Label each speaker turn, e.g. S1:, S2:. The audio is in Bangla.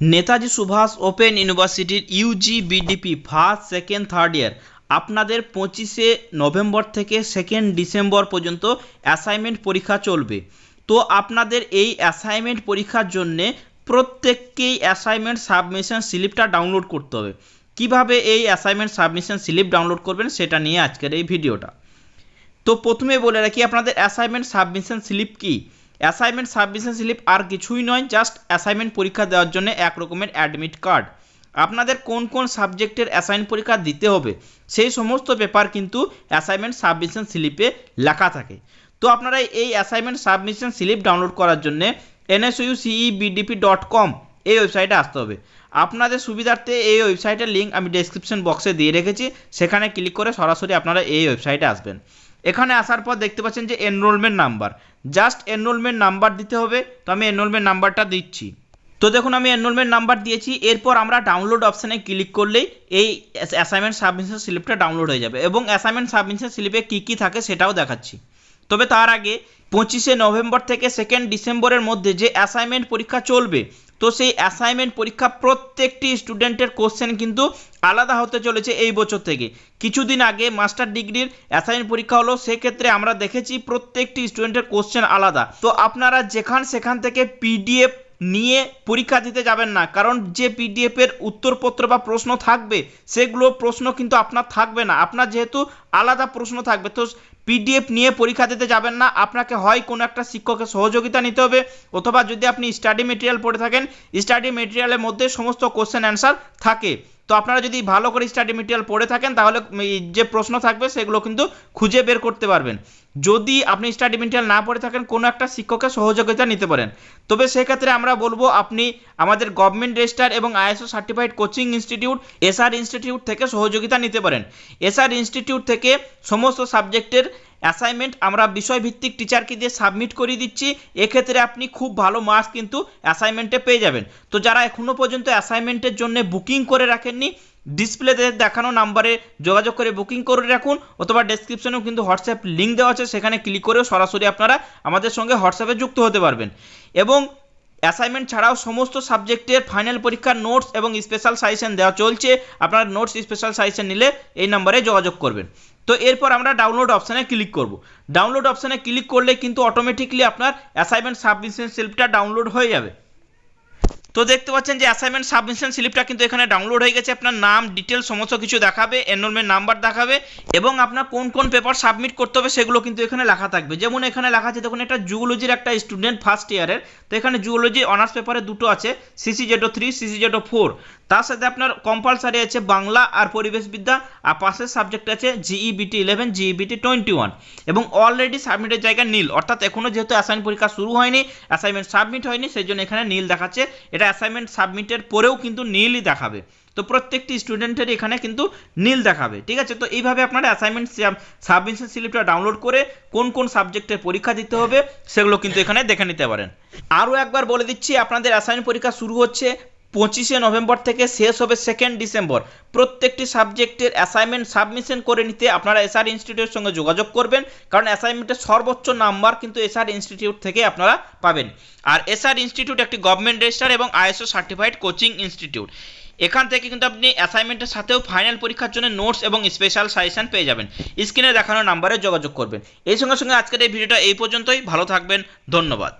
S1: নেতাজি সুভাষ ওপেন ইউনিভার্সিটির UG BDP first, second, third year. আপনাদের পঁচিশে নভেম্বর থেকে সেকেন্ড ডিসেম্বর পর্যন্ত অ্যাসাইনমেন্ট পরীক্ষা চলবে। তো আপনাদের এই অ্যাসাইনমেন্ট পরীক্ষার জন্যে প্রত্যেককেই অ্যাসাইনমেন্ট সাবমিশন স্লিপটা ডাউনলোড করতে হবে। কীভাবে এই অ্যাসাইনমেন্ট সাবমিশন স্লিপ ডাউনলোড করবেন সেটা নিয়ে আজকের এই ভিডিওটা। তো প্রথমে বলে রাখি, আপনাদের অ্যাসাইনমেন্ট সাবমিশন স্লিপ কি? অ্যাসাইনমেন্ট সাবমিশন স্লিপ আর কিছুই নয় জাস্ট অ্যাসাইনমেন্ট পরীক্ষা দেওয়ার জন্য এক রকমের অ্যাডমিট কার্ড আপনাদের কোন কোন সাবজেক্টের অ্যাসাইন পরীক্ষা দিতে হবে, সেই সমস্ত পেপার কিন্তু অ্যাসাইনমেন্ট সাবমিশন স্লিপে লেখা থাকে। তো আপনারা এই অ্যাসাইনমেন্ট সাবমিশন স্লিপ ডাউনলোড করার জন্য এনএসইউ সিই বিডিপি ডট কম এই ওয়েবসাইটে আসতে হবে। আপনাদের সুবিধার্থে এই ওয়েবসাইটের লিঙ্ক আমি ডেসক্রিপশন বক্সে দিয়ে রেখেছি, সেখানে ক্লিক করে সরাসরি আপনারা এই ওয়েবসাইটে আসবেন। এখানে আসার পর দেখতে পাচ্ছেন যে enrolment number just enrolment number দিতে হবে, তো আমি এনরোলমেন্ট নাম্বারটা দিচ্ছি। তো দেখুন, আমি এনরোলমেন্ট নাম্বার দিয়েছি, এরপর আমরা ডাউনলোড অপশানে ক্লিক করলেই এই অ্যাসাইনমেন্ট সাবমিশন স্লিপটা ডাউনলোড হয়ে যাবে। এবং অ্যাসাইনমেন্ট সাবমিশন স্লিপে কী কী থাকে সেটাও দেখাচ্ছি। তবে তার আগে পঁচিশে নভেম্বর থেকে সেকেন্ড ডিসেম্বরের মধ্যে যে অ্যাসাইনমেন্ট পরীক্ষা চলবে, তো সেই অ্যাসাইনমেন্ট পরীক্ষা প্রত্যেকটি স্টুডেন্টের কোশ্চেন কিন্তু আলাদা হতে চলেছে এই বছর থেকে। কিছুদিন আগে মাস্টার ডিগ্রির অ্যাসাইনমেন্ট পরীক্ষা হলো, সেক্ষেত্রে আমরা দেখেছি প্রত্যেকটি স্টুডেন্টের কোশ্চেন আলাদা। তো আপনারা যেখান সেখান থেকে পিডিএফ নিয়ে পরীক্ষা দিতে যাবেন না, কারণ যে পিডিএফের উত্তরপত্র বা প্রশ্ন থাকবে, সেগুলো প্রশ্ন কিন্তু আপনার থাকবে না। আপনার যেহেতু আলাদা প্রশ্ন থাকবে, তো পিডিএফ নিয়ে পরীক্ষা দিতে যাবেন না। আপনাকে হয় কোনো একটা শিক্ষকের সহযোগিতা নিতে হবে, অথবা যদি আপনি স্টাডি মেটেরিয়াল পড়ে থাকেন স্টাডি মেটেরিয়ালের মধ্যে সমস্ত কোশ্চেন অ্যান্সার থাকে। তো আপনারা যদি ভালো করে স্টাডি মেটেরিয়াল পড়ে থাকেন, তাহলে যে প্রশ্ন থাকবে, সেগুলো কিন্তু খুঁজে বের করতে পারবেন। যদি আপনি স্টাডি মেটেরিয়াল না পড়ে থাকেন, কোনো একটা শিক্ষকের সহযোগিতা নিতে পারেন। তবে সেক্ষেত্রে আমরা বলব, আপনি আমাদের গভর্নমেন্ট রেজিস্টার এবং ISO certified coaching institute SR institute থেকে সহযোগিতা নিতে পারেন। এসআর ইনস্টিটিউট থেকে সমস্ত সাবজেক্টের অ্যাসাইনমেন্ট আমরা বিষয়ভিত্তিক টিচারকে দিয়ে সাবমিট করিয়ে দিচ্ছি, এক্ষেত্রে আপনি খুব ভালো মার্কস কিন্তু অ্যাসাইনমেন্টে পেয়ে যাবেন। তো যারা এখনও পর্যন্ত অ্যাসাইনমেন্টের জন্য বুকিং করে রাখেননি ডিসপ্লেতে দেখানো নাম্বারে যোগাযোগ করে বুকিং করে রাখুন, অথবা ডেসক্রিপশনেও কিন্তু হোয়াটসঅ্যাপ লিঙ্ক দেওয়া আছে, সেখানে ক্লিক করেও সরাসরি আপনারা আমাদের সঙ্গে হোয়াটসঅ্যাপে যুক্ত হতে পারবেন। এবং অ্যাসাইনমেন্ট ছাড়াও সমস্ত সাবজেক্টের ফাইনাল পরীক্ষার নোটস এবং স্পেশাল সাজেশন দেওয়া চলছে। আপনারা নোটস স্পেশাল সাজেশন নিলে এই নাম্বারে যোগাযোগ করবেন। তো এরপর আমরা ডাউনলোড অপশানে ক্লিক করব। ডাউনলোড অপশানে ক্লিক করলে কিন্তু অটোমেটিকলি আপনার অ্যাসাইনমেন্ট সাবমিশন সেলফটা ডাউনলোড হয়ে যাবে। তো দেখতে পাচ্ছেন যে অ্যাসাইনমেন্ট সাবমিশন স্লিপটা কিন্তু এখানে ডাউনলোড হয়ে গেছে। আপনার নাম ডিটেল সমস্ত কিছু দেখাবে এনরোলমেন্ট নাম্বার দেখাবে এবং আপনার কোন কোন পেপার সাবমিট করতে হবে সেগুলো কিন্তু এখানে লেখা থাকবে। যেমন এখানে লেখা আছে, দেখুন একটা জুওলজির একটা স্টুডেন্ট ফার্স্ট ইয়ারের তো এখানে জুওলজি অনার্স পেপারে দুটো আছে CC zero three CC zero four তার সাথে আপনার কম্পালসারি আছে বাংলা আর পরিবেশবিদ্যা, আর পাশের সাবজেক্ট আছে GEBT eleven GEBT twenty one এবং অলরেডি সাবমিটের জায়গায় নীল। অর্থাৎ এখনও যেহেতু অ্যাসাইন পরীক্ষা শুরু হয়নি অ্যাসাইনমেন্ট সাবমিট হয়নি সেই জন্য এখানে নীল দেখাচ্ছে। এটা অ্যাসাইনমেন্ট সাবমিটের পরেও কিন্তু নীলই দেখাবে। তো প্রত্যেকটি স্টুডেন্টের এখানে কিন্তু নীল দেখাবে, ঠিক আছে? তো এইভাবে আপনারা অ্যাসাইনমেন্ট সাবমিশন স্লিপটা ডাউনলোড করে কোন কোন সাবজেক্টের পরীক্ষা দিতে হবে, সেগুলো কিন্তু এখানে দেখে নিতে পারেন। আরও একবার বলে দিচ্ছি, আপনাদের অ্যাসাইন পরীক্ষা শুরু হচ্ছে পঁচিশে নভেম্বর থেকে শেষ হবে সেকেন্ড ডিসেম্বর প্রত্যেকটি সাবজেক্টের অ্যাসাইনমেন্ট সাবমিশন করে নিতে আপনারা এসআর ইনস্টিটিউটের সঙ্গে যোগাযোগ করবেন, কারণ অ্যাসাইনমেন্টের সর্বোচ্চ নাম্বার কিন্তু এসআর ইনস্টিটিউট থেকে আপনারা পাবেন। আর এসআর ইনস্টিটিউট একটি গভর্নমেন্ট রেজিস্টার এবং আইএসও সার্টিফাইড কোচিং ইনস্টিটিউট এখান থেকে কিন্তু আপনি অ্যাসাইনমেন্টের সাথেও ফাইনাল পরীক্ষার জন্য নোটস এবং স্পেশাল সাজেশন পেয়ে যাবেন। স্ক্রিনে দেখানো নাম্বারে যোগাযোগ করবেন। এই সঙ্গে সঙ্গে আজকের এই ভিডিওটা এই পর্যন্তই। ভালো থাকবেন। ধন্যবাদ।